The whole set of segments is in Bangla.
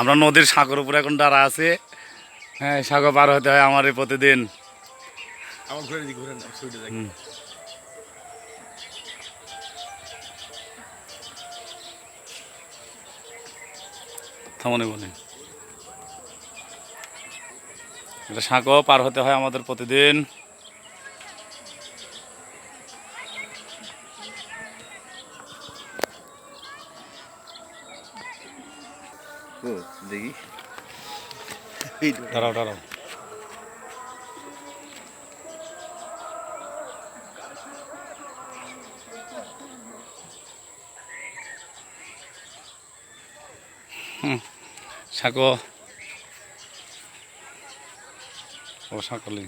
আমরা নদীর সাগর উপরে এখন দাঁড়া আছে। হ্যাঁ সাগর পার হতে হয় আমার এই প্রতিদিন। আমার ঘুরে দিই ঘুরে। থামনে এটা সাঁকো পার হতে হয় আমাদের প্রতিদিন। দেখি। দাঁড়াও দাঁড়াও। হুম, সাঁকো। ও, সাঁকলি।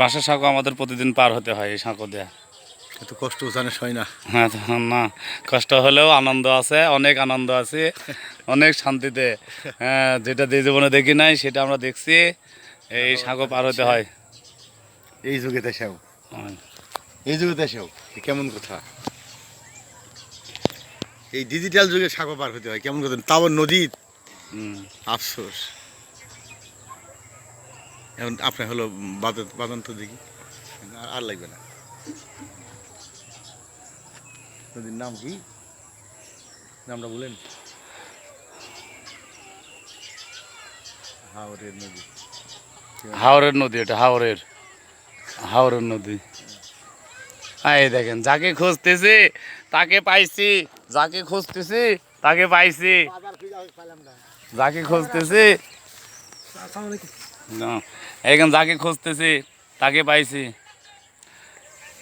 বাসার সাঁকো আমাদের প্রতিদিন পার হতে হয়, এই সাঁকো দেয়া। এত কষ্ট জানিস হয় না। হ্যাঁ না। কষ্ট হলেও আনন্দ আছে অনেক আনন্দ আছে অনেক শান্তিতে। হ্যাঁ যেটা দিয়ে জীবনে দেখি নাই সেটা আমরা দেখছি। এই সাঁকো পার হতে হয়। এই যুগে দেশেও এই যুগে দেশেও কেমন কথা? এই ডিজিটাল যুগে সাগর পার হতে হয় কেমন কথা? তাও নদী। আফসোস। এখন আপনার হলো বাদন বাদন তো দেখি আর লাগবে না। নদীর নাম কি? নামটা বলেন। হাওরের নদী। হাওরের নদী এটা হাওরের হাওরের নদী। হ্যাঁ, এই দেখেন যাকে খুঁজতেছি তাকে পাইছি যাকে খুঁজতেছি তাকে পাইছি। যাকে খুঁজতেছি না, এখানে যাকে খুঁজতেছি তাকে পাইছি।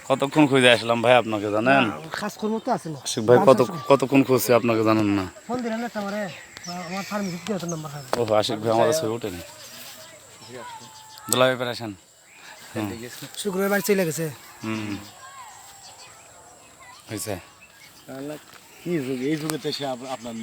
কতক্ষণ খুঁজে আসলাম ভাই আপনাকে জানেন? কাজ কর্ম তো আছে না। আশিক ভাই কত কতক্ষণ খুঁজছি আপনাকে জানেন না? ফোন দিলেন না তোমারে আমার ফার্মেসি নাম্বার ও আশিক ভাই আমাদের ছবি ওঠেনি। দুলাভাই পেরেছেন শুক্রবার বাড়ি চলে গেছে। হুম। হয়েছে। কি যুগ এই যুগে তো সে আপনার